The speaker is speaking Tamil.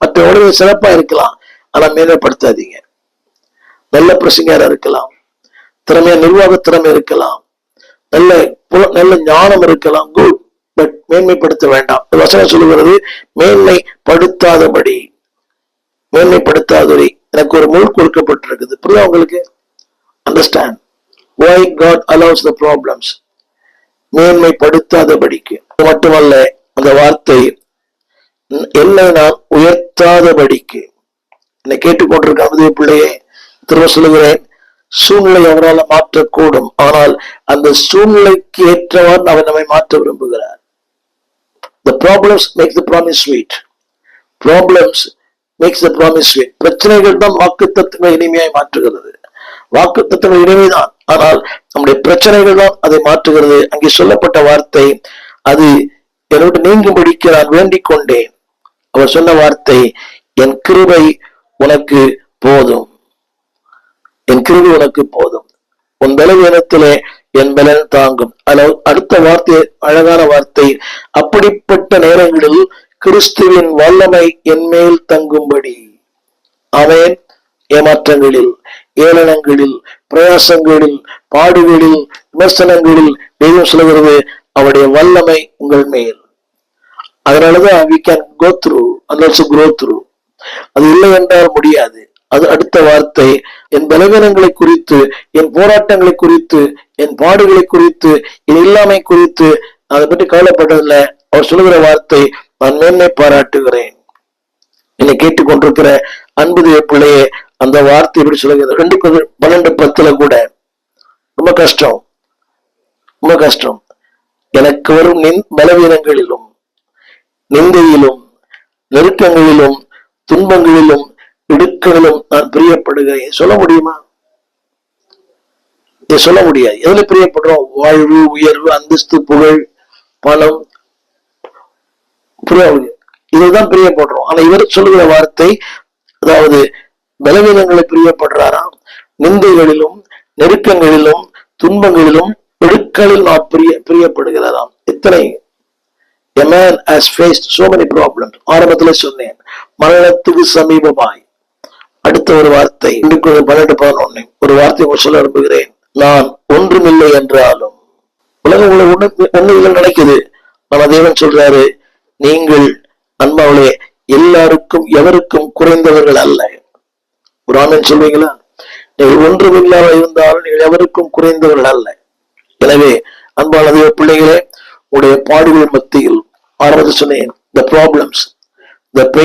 மற்றவங்க சிறப்பா இருக்கலாம் ஆனா மேன்மைப்படுத்தாதீங்க. நல்ல பிரசங்கரா இருக்கலாம். திறமையா நிர்வாக திறமை இருக்கலாம். நல்ல நல்ல ஞானம் இருக்கலாம். குட் பட் மேன்மைப்படுத்த வேண்டாம். வசனம் சொல்லுகிறது மேன்மைப்படுத்தாதபடி. மேன்மைப்படுத்தாதபடி. எனக்கு ஒரு முள் கொடுக்கப்பட்டிருக்குது. புரியுதா உங்களுக்கு? Understand why God allows the problems மேன்மைப்படுத்தாதபடிக்கு. மட்டுமல்ல அந்த வார்த்தை "உம், என்னை நான் இல்லாதபடிக்கு என்னை கேட்டுக்கொண்டிருக்க அமுதே பிள்ளையே திரும்ப சொல்லுகிறேன் சூழ்நிலை அவரால் மாற்றக்கூடும். ஆனால் அந்த சூழ்நிலைக்கு ஏற்றவாறு அவர் நம்மை மாற்ற விரும்புகிறார். The problems make the promise sweet problems makes the promise sweet பிரச்சனைகள் தான் வாக்கு தத்துவ இனிமையாய் மாற்றுகிறது. வாக்கு தத்துவ இனிமைதான். ஆனால் நம்முடைய பிரச்சனைகள் தான் அதை மாற்றுகிறது. அங்கே சொல்லப்பட்ட வார்த்தை அது என்னோட நீங்கும்படிக்கு நான் வேண்டிக் கொண்டேன் அவர் சொன்ன வார்த்தை என் கிருபை உனக்கு போதும். என் கிருபை உனக்கு போதும். உன் பலவீனத்திலே என் பலன் தாங்கும். அதில் அடுத்த வார்த்தை அழகான வார்த்தை அப்படிப்பட்ட நேரங்களில் கிறிஸ்துவின் வல்லமை என் மேல் தங்கும்படி. அவன் ஏமாற்றங்களில் ஏளனங்களில் பிரயாசங்களில் பாடுகளில் விமர்சனங்களில் தெய்வம் சொல்கிறது அவருடைய வல்லமை உங்கள் மேல். அதனாலதான் we can go through and also grow through அது இல்லை என்றால் முடியாது. அது அடுத்த வார்த்தை. என் பலவீனங்களை குறித்து என் போராட்டங்களை குறித்து என் பாடுகளை குறித்து என் இல்லாமை குறித்து அதை பற்றி கவலைப்பட்டதில்லை அவர் சொல்லுகிற வார்த்தை நான் மேன்மை பாராட்டுகிறேன். என்னை கேட்டுக்கொண்டிருக்கிற அன்பு பிள்ளையே அந்த வார்த்தை எப்படி சொல்லுகிறது. ரெண்டு பன்னெண்டு பத்துல கூட. ரொம்ப கஷ்டம். ரொம்ப கஷ்டம். எனக்கு வரும் நின் பலவீனங்களிலும் நிந்தையிலும் நெருக்கங்களிலும் துன்பங்களிலும் இடுக்களிலும் நான் பிரியப்படுகிறேன். சொல்ல முடியுமா? இதை சொல்ல முடியாது? எதுல பிரியப்படுறோம்? வாழ்வு உயர்வு அந்தஸ்து புகழ் பணம் இதுதான் பிரியப்படுறோம். ஆனா இவர் சொல்லுகிற வார்த்தை அதாவது பலவீனங்களை பிரியப்படுறாராம். நிந்தைகளிலும் நெருக்கங்களிலும் துன்பங்களிலும் இடுக்களில் நான் பிரிய பிரியப்படுகிறாராம் இத்தனை A man has faced so many problems. ஆரம்பத்தில் சொன்னேன் மரணத்துக்கு சமீபமாய். அடுத்த ஒரு வார்த்தை பன்னெண்டு பதினொன்னு. ஒரு வார்த்தை உங்களுக்கு சொல்ல விரும்புகிறேன். நான் ஒன்றுமில்லை என்றாலும். உலகம் உள்ள உண்மைகள் நடக்குது. நினைக்குது ஆனா தேவன் சொல்றாரு நீங்கள் அன்பாவளே எல்லாருக்கும் எவருக்கும் குறைந்தவர்கள் அல்ல. ஒரு ஆமன் சொல்வீங்களா? நீங்கள் ஒன்றுமில்லாம இருந்தாலும் நீங்கள் எவருக்கும் குறைந்தவர்கள் அல்ல. எனவே அன்பான தேவ பிள்ளைகளே உடைய பாடுகள் மத்தியில் or rather the problems, the.